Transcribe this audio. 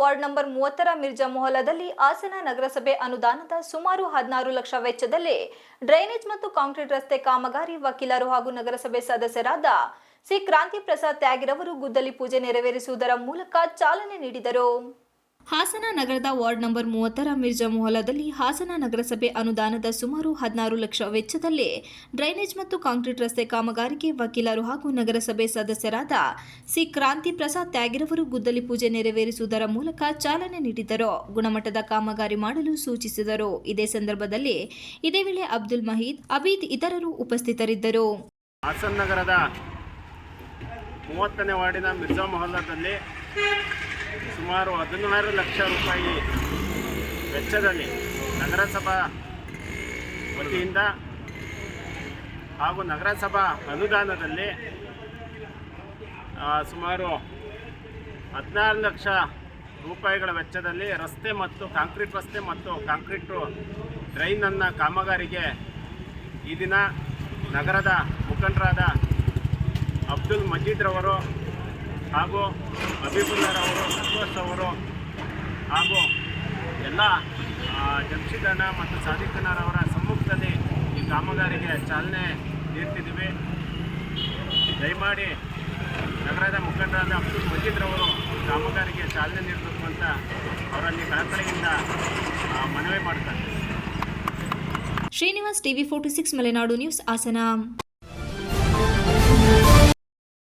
Ward number ಮೂವತ್ತರ ಮಿರ್ಜಾ ಮೊಹಲ್ಲಾದಲ್ಲಿ ಹಾಸನ ನಗರಸಭೆ ಅನುದಾನದ ಸುಮಾರು ಹದಿನಾರು ಲಕ್ಷ ವೆಚ್ಚದಲ್ಲಿ ಡ್ರೈನೇಜ್ ಮತ್ತು ಕಾಂಕ್ರೀಟ್ ರಸ್ತೆ ಕಾಮಗಾರಿ ವಕೀಲರು ಹಾಗೂ ನಗರಸಭೆ ಸದಸ್ಯರಾದ ಸಿ. ಕ್ರಾಂತಿ ಪ್ರಸಾದ್ ತ್ಯಾಗಿರವರು ಗುದ್ದಲಿ ಪೂಜೆ ನೆರವೇರಿಸುವುದರ ಮೂಲಕ ಚಾಲನೆ ನೀಡಿದರು. ಹಾಸನ ನಗರದ ವಾರ್ಡ್ ನಂಬರ್ ಮೂವತ್ತರ ಮಿರ್ಜಾ ಮೊಹಲಾದಲ್ಲಿ ಹಾಸನ ನಗರಸಭೆ ಅನುದಾನದ ಸುಮಾರು ಹದಿನಾರು ಲಕ್ಷ ವೆಚ್ಚದಲ್ಲಿ ಡ್ರೈನೇಜ್ ಮತ್ತು ಕಾಂಕ್ರೀಟ್ ರಸ್ತೆ ಕಾಮಗಾರಿಗೆ ವಕೀಲರು ಹಾಗೂ ನಗರಸಭೆ ಸದಸ್ಯರಾದ ಸಿ. ಕ್ರಾಂತಿ ಪ್ರಸಾದ್ ತ್ಯಾಗಿರವರು ಗುದ್ದಲಿ ಪೂಜೆ ನೆರವೇರಿಸುವುದರ ಮೂಲಕ ಚಾಲನೆ ನೀಡಿದರು ಗುಣಮಟ್ಟದ ಕಾಮಗಾರಿ ಮಾಡಲು ಸೂಚಿಸಿದರು. ಇದೇ ಸಂದರ್ಭದಲ್ಲಿ ಇದೇ ವೇಳೆ ಅಬ್ದುಲ್ ಮಹೀದ್, ಅಬೀದ್ ಇತರರು ಉಪಸ್ಥಿತರಿದ್ದರು. ಹಾಸನ ನಗರದ ಮೂವತ್ತನೇ ವಾರ್ಡಿನ ಮಿರ್ಜಾ ಮೊಹಲ್ಲಾದಲ್ಲಿ ಸುಮಾರು ಹದಿನಾರು ಲಕ್ಷ ರೂಪಾಯಿ ವೆಚ್ಚದಲ್ಲಿ ನಗರಸಭಾ ವತಿಯಿಂದ ಹಾಗೂ ನಗರಸಭಾ ಅನುದಾನದಲ್ಲಿ ಸುಮಾರು ಹದಿನಾರು ಲಕ್ಷ ರೂಪಾಯಿಗಳ ವೆಚ್ಚದಲ್ಲಿ ರಸ್ತೆ ಮತ್ತು ಕಾಂಕ್ರೀಟ್ ರಸ್ತೆ ಮತ್ತು ಕಾಂಕ್ರೀಟು ಡ್ರೈನನ್ನು ಕಾಮಗಾರಿಗೆ ಈ ದಿನ ನಗರದ ಮುಖಂಡರಾದ ಅಬ್ದುಲ್ ಮಜೀದ್ರವರು ಹಾಗೂ ಹಬೀಬುಲ್ಲರವರು ಹಾಗೂ ಎಲ್ಲ ಜಂಶಿದಣ್ಣ ಮತ್ತು ಸಾದಿಕ್ ಅಣ್ಣರವರ ಸಮ್ಮುಖದಲ್ಲಿ ಈ ಕಾಮಗಾರಿಗೆ ಚಾಲನೆ ನೀಡ್ತಿದ್ದೀವಿ. ದಯಮಾಡಿ ನಗರದ ಮುಖಂಡರಾದ ಅಬ್ದುಲ್ ಈ ಕಾಮಗಾರಿಗೆ ಚಾಲನೆ ನೀಡಬೇಕು ಅಂತ ಅವರಲ್ಲಿ ಕಳಕಳಿಯಿಂದ ಮನವಿ ಮಾಡ್ತಾರೆ Srinivas TV forty six Malenadu news Hassan.